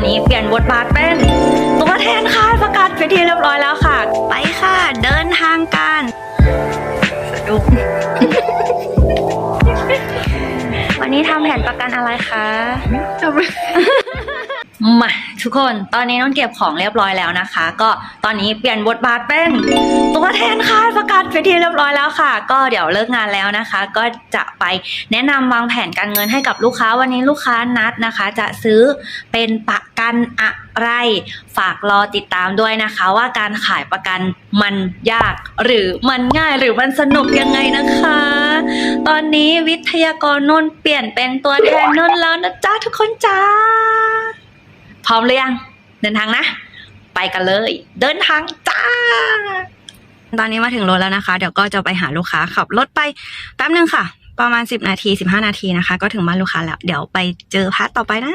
อนนี้เปลี่ยนบทบาทเป็นตัวแทนค่ายประกาศไปนที่เรียบร้อยแล้วค่ะ ไปค่ะ เดินทางกันสะดุ้งวันนี้ทำแผนประกันอะไรคะมาทุกคนตอนนี้น้องเก็บของเรียบร้อยแล้วนะคะ ก็ตอนนี้เปลี่ยนบทบาทเป็นตัวแทนค่ายประกันไปที่เรียบร้อยแล้วค่ะ ก็เดี๋ยวเลิกงานแล้วนะคะ ก็จะไปแนะนำวางแผนการเงินให้กับลูกค้าวันนี้ลูกค้านัดนะคะ จะซื้อเป็นประ กันอะไร ฝากรอติดตามด้วยนะคะ ว่าการขายประกันมันยาก หรือมันง่ายหรือมันสนุกยังไงนะคะ ตอนนี้วิทยากรนนท์เปลี่ยนเป็นตัวแทนนนท์แล้วนะจ้าทุกคนจ้าพร้อมหรือยัง เดินทางนะ ไปกันเลย เดินทางจ้าตอนนี้มาถึงรถแล้วนะคะ เดี๋ยวก็จะไปหาลูกค้าขับรถไปแป๊บนึงค่ะ ประมาณ 10 นาที 15 นาทีนะคะ ก็ถึงบ้านลูกค้าแล้ว เดี๋ยวไปเจอพาร์ทต่อไปนะ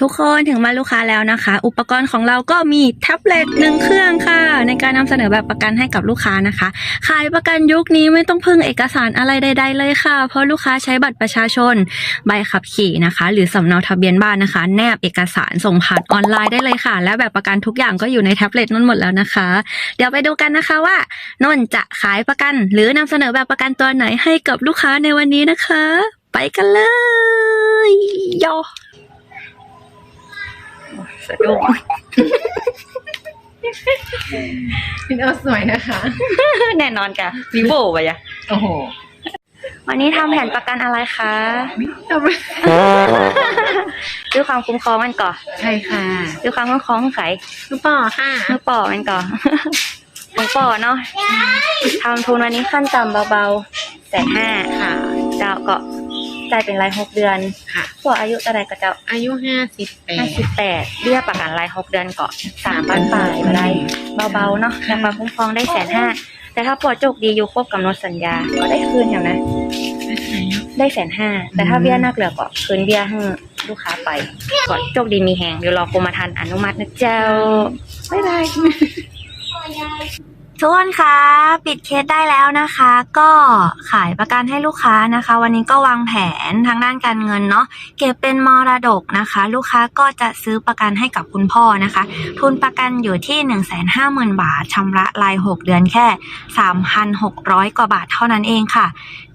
ทุกคนถึงบ้าลูกค้าแล้วนะคะ อุปกรณ์ของเราก็มีแท็บเล็ตหนึ่งเครื่องค่ะ ในการนำเสนอแบบประกันให้กับลูกค้านะคะ ขายประกันยุคนี้ไม่ต้องพึ่งเอกสารอะไรใด ๆ เลยค่ะ เพราะลูกค้าใช้บัตรประชาชน ใบขับขี่นะคะ หรือสำเนาทะเบียนบ้านนะคะ แนบเอกสารส่งผ่านออนไลน์ได้เลยค่ะ และแบบประกันทุกอย่างก็อยู่ในแท็บเล็ตนั่นหมดแล้วนะคะ เดี๋ยวไปดูกันนะคะว่านนจะขายประกัน หรือนำเสนอแบบประกันตัวไหนให้กับลูกค้าในวันนี้นะคะ ไปกันเลยโย สะดุ้งพี่เอาสวยนะคะ แน่นอนค่ะวิโบไปอะโอ้โหวันนี้ทำแผนประกันอะไรคะ ทำไมด้วยความคุ้มครองมันก่อนใช่ค่ะด้วยความคุ้มครองไขลูกป่อค่ะเมื่อป่อมันก่อนของป่อเนาะทำทุนวันนี้ขั้นต่ำเบาๆแสนห้าค่ะเจ้า ก็จ่ายเป็นรายหกเดือนค่ะป่ออายุเท่าไหรก็เจ้าอายุห้าสิบแปห้าดสิบแปดเบี้ยประกันรายหกเดือนก่อนสามพันปลายมาได้เบาๆเนาะแต่ความคุ้มครองได้แสนห้าแต่ถ้าป่อโจกดีอยู่ครบกำหนดสัญญาก็ได้คืนแถวนะ ได้แสนห้าแต่ถ้าเบี้ยนักเหลือก็คืนเบี้ยให้ลูกค้าไป ก่อนโชคดีมีแหงเดี๋ยวรอกรมธรรม์อนุมัตินะเจ้าบ๊ายบาย ทุกคนคะปิดเคสได้แล้วนะคะ ก็ขายประกันให้ลูกค้านะคะ วันนี้ก็วางแผนทางด้านการเงินเนาะเก็บเป็นมรดกนะคะ ลูกค้าก็จะซื้อประกันให้กับคุณพ่อนะคะ ทุนประกันอยู่ที่ 150,000 บาทชำระราย 6 เดือนแค่ 3,600 กว่าบาทเท่านั้นเองค่ะ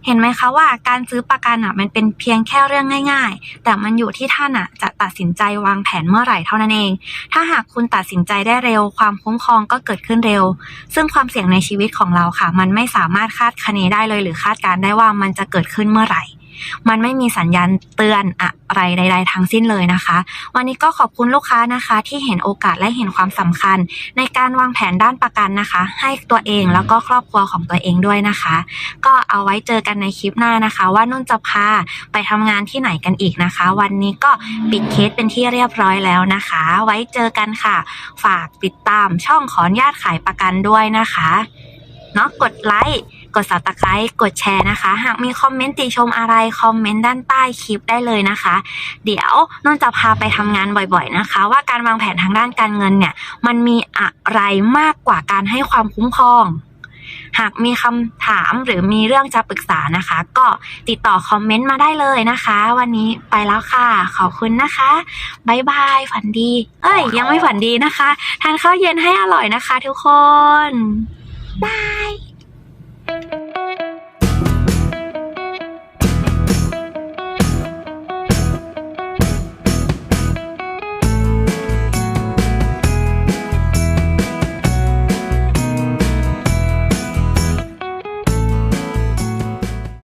เห็นไหมคะว่าการซื้อประกันอะมันเป็นเพียงแค่เรื่องง่าย ๆ แต่มันอยู่ที่ท่านอะจะตัดสินใจวางแผนเมื่อไหร่เท่านั้นเอง ถ้าหากคุณตัดสินใจได้เร็ว ความคุ้มครองก็เกิดขึ้นเร็ว ซึ่งความเสี่ยงในชีวิตของเราค่ะ มันไม่สามารถคาดคะเนได้เลยหรือคาดการได้ว่ามันจะเกิดขึ้นเมื่อไหร่ มันไม่มีสัญญาณเตือนอะ อะไรใด ๆทั้งสิ้นเลยนะคะ วันนี้ก็ขอบคุณลูกค้านะคะ ที่เห็นโอกาสและเห็นความสำคัญ ในการวางแผนด้านประกันนะคะ ให้ตัวเองแล้วก็ครอบครัวของตัวเองด้วยนะคะ ก็เอาไว้เจอกันในคลิปหน้านะคะ ว่านุ่นจะพาไปทำงานที่ไหนกันอีกนะคะ วันนี้ก็ปิดเคสเป็นที่เรียบร้อยแล้วนะคะ ไว้เจอกันค่ะ ฝากติดตามช่องขออนุญาตขายประกันด้วยนะคะเนาะกดไลค์ กด subscribe กดแชร์นะคะ หากมีคอมเมนต์ติชมอะไรคอมเมนต์ด้านใต้คลิปได้เลยนะคะ เดี๋ยวนนจะพาไปทำงานบ่อยๆนะคะ ว่าการวางแผนทางด้านการเงินเนี่ย มันมีอะไรมากกว่าการให้ความคุ้มครองหากมีคำถามหรือมีเรื่องจะปรึกษานะคะ ก็ติดต่อคอมเมนต์มาได้เลยนะคะ วันนี้ไปแล้วค่ะ ขอบคุณนะคะบายบายฝันดี เอ้ย ยังไม่ฝันดีนะคะ ทานข้าวเย็นให้อร่อยนะคะทุกคนบาย thank you